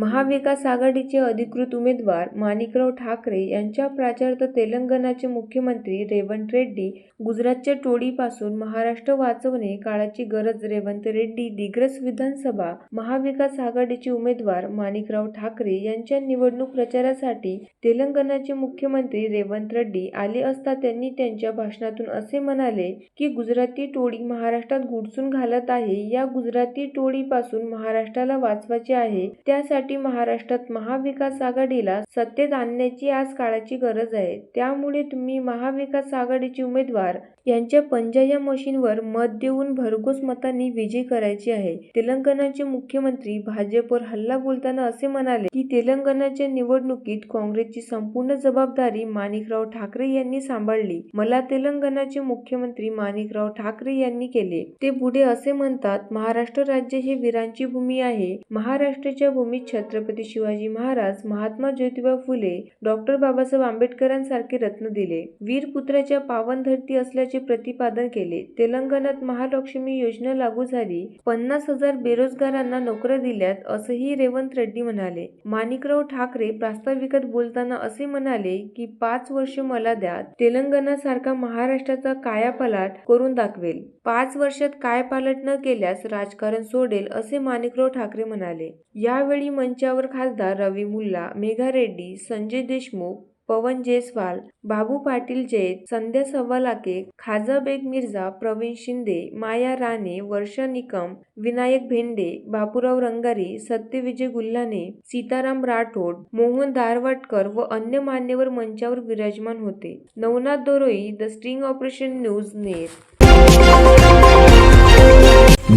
महाविकास आघाडीचे अधिकृत उमेदवार माणिकराव ठाकरे यांच्या प्रचारार्थ तेलंगणाचे मुख्यमंत्री रेवंत रेड्डी गुजरातच्या टोळीपासून महाराष्ट्र वाचवणे काळाची गरज रेवंत रेड्डी दिग्रस विधानसभा महाविकास आघाडीचे उमेदवार माणिकराव ठाकरे यांच्या निवडणूक प्रचारासाठी तेलंगणाचे मुख्यमंत्री रेवंत रेड्डी आले असता त्यांनी त्यांच्या भाषणातून असे म्हणाले की गुजराती टोळी महाराष्ट्रात गुडसून घालत आहे. या गुजराती टोळीपासून महाराष्ट्राला वाचवायचे आहे. त्यासाठी महाराष्ट्रात महाविकास आघाडीला सत्तेत आणण्याची आज काळाची गरज आहे. त्यामुळे तुम्ही महाविकास आघाडीचे उमेदवार यांच्या पंजा या मशीनवर मत देऊन भरघोस मतांनी विजयी करायचे आहे. तेलंगणाचे मुख्यमंत्री भाजपवर हल्ला बोलताना असे म्हणाले की तेलंगणाच्या निवडणुकीत काँग्रेसची संपूर्ण जबाबदारी माणिकराव ठाकरे यांनी सांभाळली. मला तेलंगणाचे मुख्यमंत्री माणिकराव ठाकरे यांनी केले. ते पुढे असे म्हणतात महाराष्ट्र राज्य हे वीरांची भूमी आहे. महाराष्ट्राच्या भूमीत छत्रपती शिवाजी महाराज महात्मा ज्योतिबा फुले डॉक्टर बाबासाहेब आंबेडकरांसारखे रत्न दिले. वीरपुत्राच्या पावन धरती असल्याचे प्रतिपादन केले. तेलंगणात महालक्ष्मी योजना लागू झाली. पन्नास हजार बेरोजगारांना नोकऱ्या दिल्यात असंही रेवंत रेड्डी म्हणाले. माणिकराव ठाकरे प्रास्ताविकात बोलताना असे म्हणाले की पाच वर्ष मला द्या तेलंगणासारखा महाराष्ट्राचा कायापालट करून दाखवेल. पाच वर्षात काय पालट न केल्यास राजकारण सोडेल असे माणिकराव ठाकरे म्हणाले. यावेळी मंचावर खासदार रवी मुल्ला मेघा रेड्डी संजय देशमुख पवन जयस्वाल बाबू पाटील जैत संध्या सव्वालाके खाजा बेग मिर्झा प्रवीण शिंदे माया राणे वर्षा निकम विनायक भेंडे बापूराव रंगारी सत्यविजय गुल्हाने सीताराम राठोड मोहन दारवाटकर व अन्य मान्यवर मंचावर विराजमान होते. Navnath दोरोई the sting operation news Ner.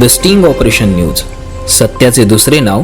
The sting operation news. सत्याचे दुसरे नाव